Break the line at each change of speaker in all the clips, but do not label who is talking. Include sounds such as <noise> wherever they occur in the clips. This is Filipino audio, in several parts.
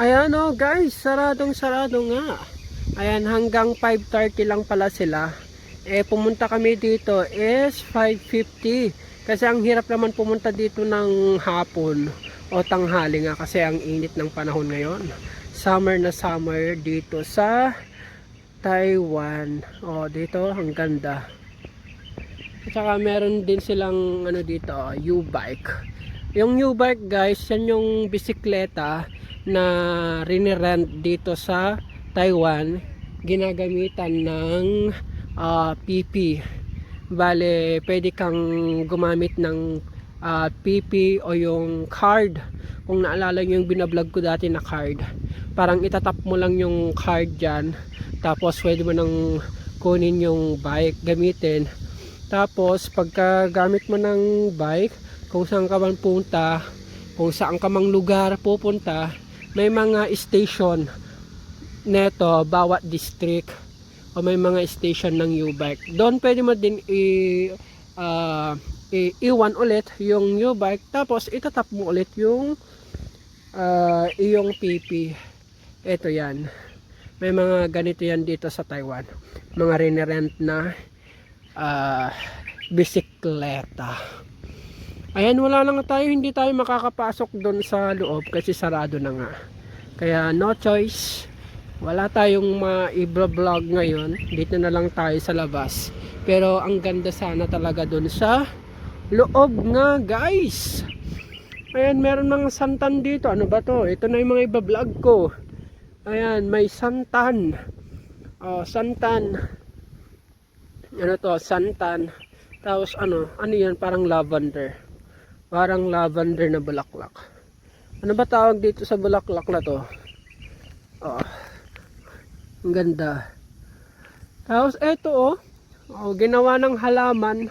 Ayan o guys, saradong sarado nga. Ayan, hanggang 5.30 lang pala sila. Eh, pumunta kami dito is 5.50. Kasi ang hirap naman pumunta dito ng hapon o tanghali nga kasi ang init ng panahon ngayon. Summer na summer dito sa Taiwan. O, dito, ang ganda. At saka meron din silang ano dito, U-bike. Yung U-bike guys, yan yung bisikleta na rinirent dito sa Taiwan. Ginagamitan ng ah, PP. Bale, pwede kang gumamit ng ah, PP o yung card. Kung naalala nyo yung binablog ko dati na card. Parang itatap mo lang yung card dyan. Tapos pwede mo nang kunin yung bike, gamitin. Tapos pagka gamit mo ng bike, kung saan ka man punta, kung saan ka mang lugar pupunta, may mga station neto bawat district o may mga station ng U-bike. Doon pwede mo din i ah, i- iwan ulit yung U-bike tapos itatap mo ulit yung ah, iyong PP. Ito yan. May mga ganito yan dito sa Taiwan. Mga rinirent na ah, bisikleta. Ayan, wala na nga tayo. Hindi tayo makakapasok doon sa loob kasi sarado na nga. Kaya no choice. Wala tayong ma-vlog ngayon. Dito na lang tayo sa labas. Pero ang ganda sana talaga doon sa loob nga guys. Ayan, meron mga santan dito. Ano ba to? Ito na yung mga iba-vlog ko. Ayan, may santan. Oh, santan. Ano to? Santan. Tapos ano? Ano yan? Parang lavender. Parang lavender na bulaklak. Ano ba tawag dito sa bulaklak na to? Oh. Ang ganda. Tapos eto oh. oh ginawa ng halaman.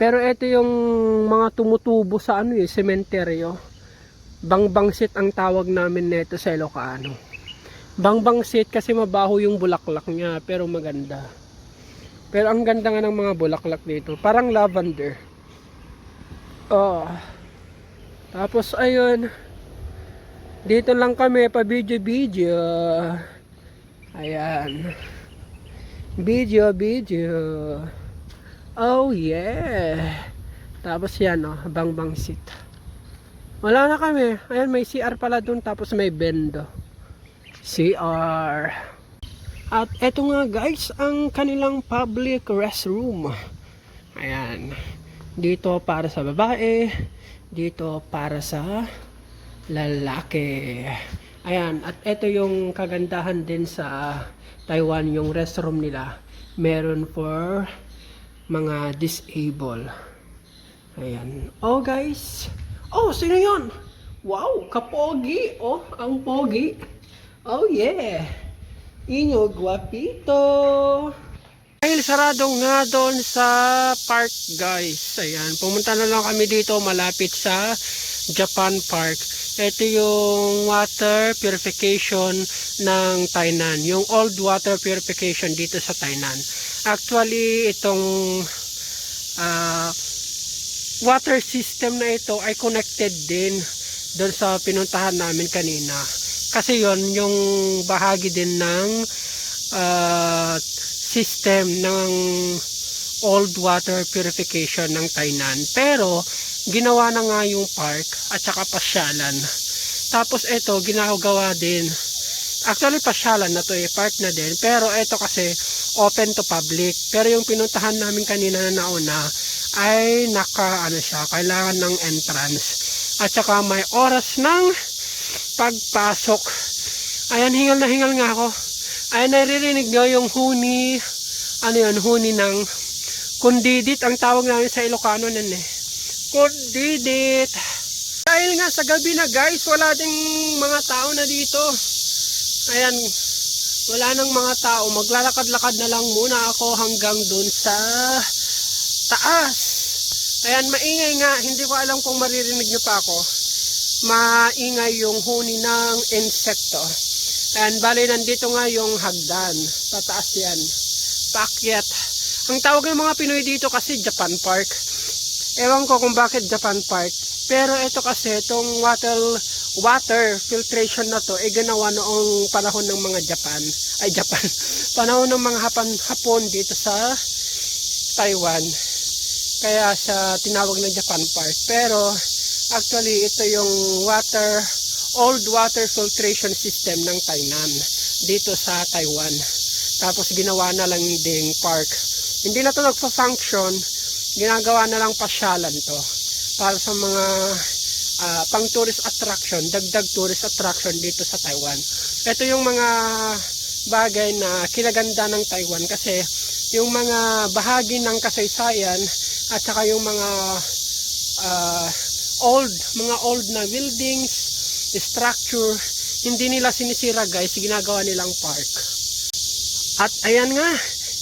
Pero ito yung mga tumutubo sa ano eh, sementeryo. Bangbangsit ang tawag namin nito sa Ilocano. Bangbangsit kasi mabaho yung bulaklak niya pero maganda. Pero ang ganda nga ng mga bulaklak dito. Parang lavender. Oh. Tapos ayun. Dito lang kami pa video video. Ayan. Video video. Oh yeah. Tapos yan oh, bangbangsit. Wala na kami. Ayan may CR pala dun tapos may bendo. CR. At eto nga guys, ang kanilang public restroom. Ayan. Dito para sa babae, dito para sa lalaki. Ayan, at eto yung kagandahan din sa Taiwan, yung restroom nila. Meron for mga disable. Ayan. Oh guys. Oh, sino yon? Wow, kapogi. Oh, ang pogi. Oh yeah. Inyo guapito. Dahil sarado nga doon sa park guys. Ayan, pumunta na lang kami dito malapit sa Japan Park. Ito yung water purification ng Tainan. Yung old water purification dito sa Tainan. Actually, itong ah, water system na ito ay connected din doon sa pinuntahan namin kanina. Kasi yon yung bahagi din ng ah, system ng old water purification ng Tainan. Pero, ginawa na nga yung park at saka pasyalan. Tapos ito, ginagawa din. Actually, pasyalan na to eh, park na din. Pero ito kasi, open to public. Pero yung pinuntahan namin kanina na nauna, ay naka, ano siya, kailangan ng entrance. At saka may oras ng pagpasok. Ayan, hingal na hingal nga ako. Ayan, naririnig nyo yung huni, ano yun, huni ng kundidit ang tawag namin sa Ilocano nun eh. Kundidit. Dahil nga sa gabi na guys, wala ding mga tao na dito. Ayan, wala nang mga tao. Maglalakad-lakad na lang muna ako hanggang dun sa taas. Ayan, maingay nga. Hindi ko alam kung maririnig nyo pa ako. Maingay yung huni ng insekto. Ayan, bali nandito nga yung hagdan. Tataas yan. Pakyat. Ang tawag ng mga Pinoy dito kasi Japan Park. Ewan ko kung bakit Japan Park. Pero ito kasi, itong water, water filtration na to ay ginawa noong panahon ng mga Japan ay Japan <laughs> panahon ng mga Hapon, Hapon dito sa Taiwan kaya sa tinawag na Japan Park pero actually ito yung water old water filtration system ng Tainan dito sa Taiwan. Tapos ginawa na lang ding park. Hindi na to nagpa-function ginagawa na lang pasyalan to. Para sa mga ah, pang tourist attraction, dagdag tourist attraction dito sa Taiwan. Ito yung mga bagay na kinaganda ng Taiwan kasi yung mga bahagi ng kasaysayan at saka yung mga ah, old, mga old na buildings, structure, hindi nila sinisira guys, ginagawa nilang park. At ayan nga,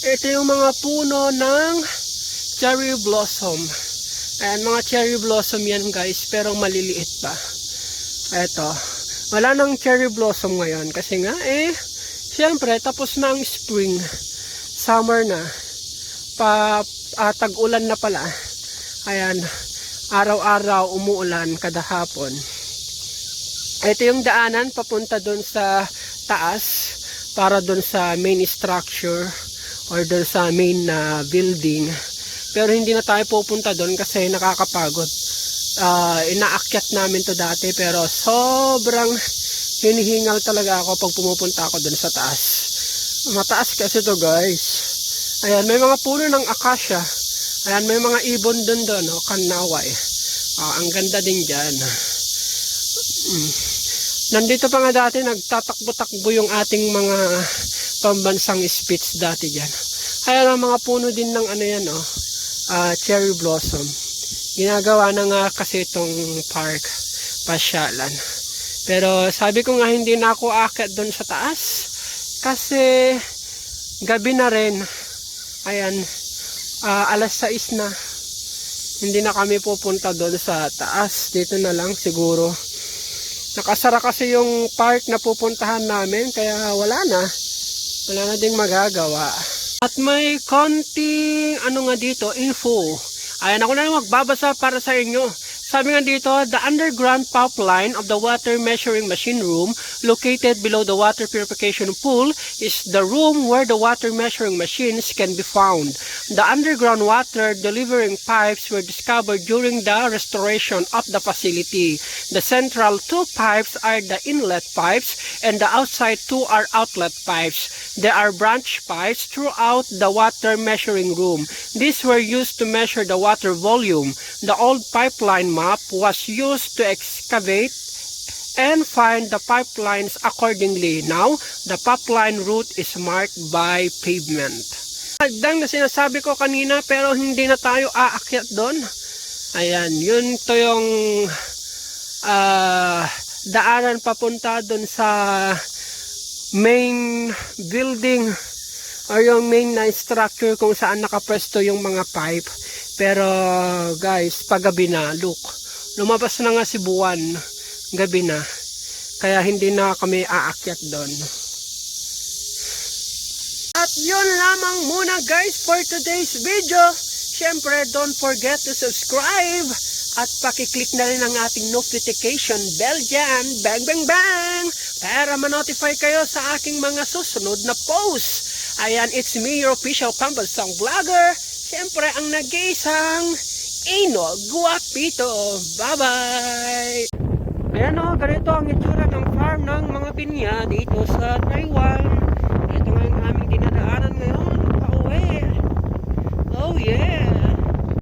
ito yung mga puno ng cherry blossom. Ayan, mga cherry blossom yan guys, pero maliliit pa. Eto, wala nang cherry blossom ngayon kasi nga eh, siyempre tapos na ang spring, summer na, pa ah, tag-ulan na pala. Ayan, araw-araw umuulan kada hapon. Ito yung daanan papunta doon sa taas para doon sa main structure or doon sa main na building. Pero hindi na tayo pupunta doon kasi nakakapagod. Ah, inaakyat namin to dati pero sobrang hinihingal talaga ako pag pumupunta ako doon sa taas. Mataas kasi to guys. Ayan, may mga puno ng akasya. Ayan, may mga ibon doon doon, oh, kanaway. Ah, ang ganda din dyan. Mm. Nandito pa nga dati, nagtatakbo-takbo yung ating mga pambansang spits dati dyan. Ayan ang mga puno din ng ano yan, oh, ah, cherry blossom. Ginagawa na nga kasi itong park, pasyalan. Pero sabi ko nga hindi na ako akit doon sa taas kasi gabi na rin. Ayan, ah, alas 6 na. Hindi na kami pupunta doon sa taas. Dito na lang siguro. Nakasara kasi yung park na pupuntahan namin kaya wala na. Wala na ding magagawa. At may konting ano nga dito, info. Ayan ako na magbabasa para sa inyo. Sabi nga dito, the underground pipeline of the water measuring machine room located below the water purification pool is the room where the water measuring machines can be found. The underground water delivering pipes were discovered during the restoration of the facility. The central two pipes are the inlet pipes and the outside two are outlet pipes. There are branch pipes throughout the water measuring room. These were used to measure the water volume. The old pipeline map was used to excavate and find the pipelines accordingly. Now, the pipeline route is marked by pavement. Hagdan na sinasabi ko kanina pero hindi na tayo aakyat doon. Ayan, yun to yung ah, daanan papunta doon sa main building or yung main na structure kung saan nakapwesto yung mga pipe. Pero guys, paggabi na, look, lumabas na nga si buwan, gabi na. Kaya hindi na kami aakyat doon. At yun lamang muna guys for today's video. Siyempre, don't forget to subscribe at pakiclick na rin ang ating notification bell dyan. Bang, bang, bang! Para ma-notify kayo sa aking mga susunod na post. Ayan, it's me, your official Pambansang Vlogger. Siyempre, ang nag-iisang Ino Guapito. Bye-bye! Ayan o, ganito ang itsura ng farm ng mga pinya dito sa Taiwan.